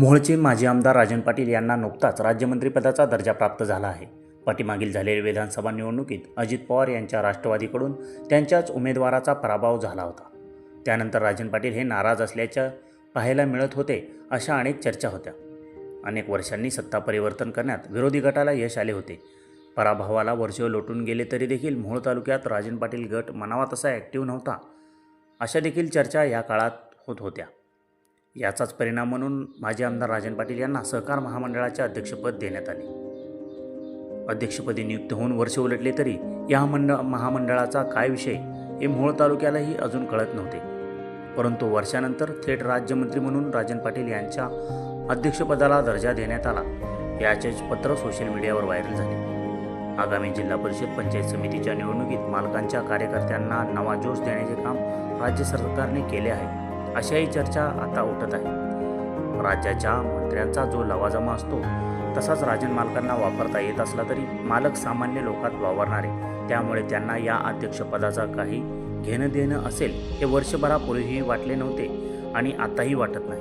मोहोळचे माजी आमदार राजन पाटील यांना नुकताच राज्यमंत्रीपदाचा दर्जा प्राप्त झाला आहे. पाठीमागील झालेल्या विधानसभा निवडणुकीत अजित पवार यांच्या राष्ट्रवादीकडून त्यांच्याच उमेदवाराचा पराभव झाला होता. त्यानंतर राजन पाटील हे नाराज असल्याच्या पाहायला मिळत होते अशा अनेक चर्चा होत्या. अनेक वर्षांनी सत्ता परिवर्तन करण्यात विरोधी गटाला यश आले होते. पराभवाला वर्ष लोटून गेले तरी देखील मोहोळ तालुक्यात राजन पाटील गट मनावा तसा ॲक्टिव्ह नव्हता. अशा देखील चर्चा या काळात होत होत्या. याचाच परिणाम म्हणून माजी आमदार राजन पाटील यांना सहकार महामंडळाचे अध्यक्षपद देण्यात आले. अध्यक्षपदी नियुक्त होऊन वर्ष उलटले तरी या मंड महामंडळाचा काय विषय हे मोहोळ तालुक्यालाही अजून कळत नव्हते. परंतु वर्षानंतर थेट राज्यमंत्री म्हणून राजन पाटील यांच्या अध्यक्षपदाला दर्जा देण्यात आला. याचेच पत्र सोशल मीडियावर व्हायरल झाले. आगामी जिल्हा परिषद पंचायत समितीच्या निवडणुकीत मालकांच्या कार्यकर्त्यांना नवा जोश देण्याचे काम राज्य सरकारने केले आहे. अशाही चर्चा आता उठत आहे. राज्याच्या मंत्र्यांचा जो लवाजमा असतो तसाच राजन मालकांना वापरता येत असला तरी मालक सामान्य लोकात वावरणारे. त्यामुळे त्यांना या अध्यक्षपदाचा काही घेणं देणं असेल हे वर्षभरापूर्वीही वाटले नव्हते आणि आताही वाटत नाही.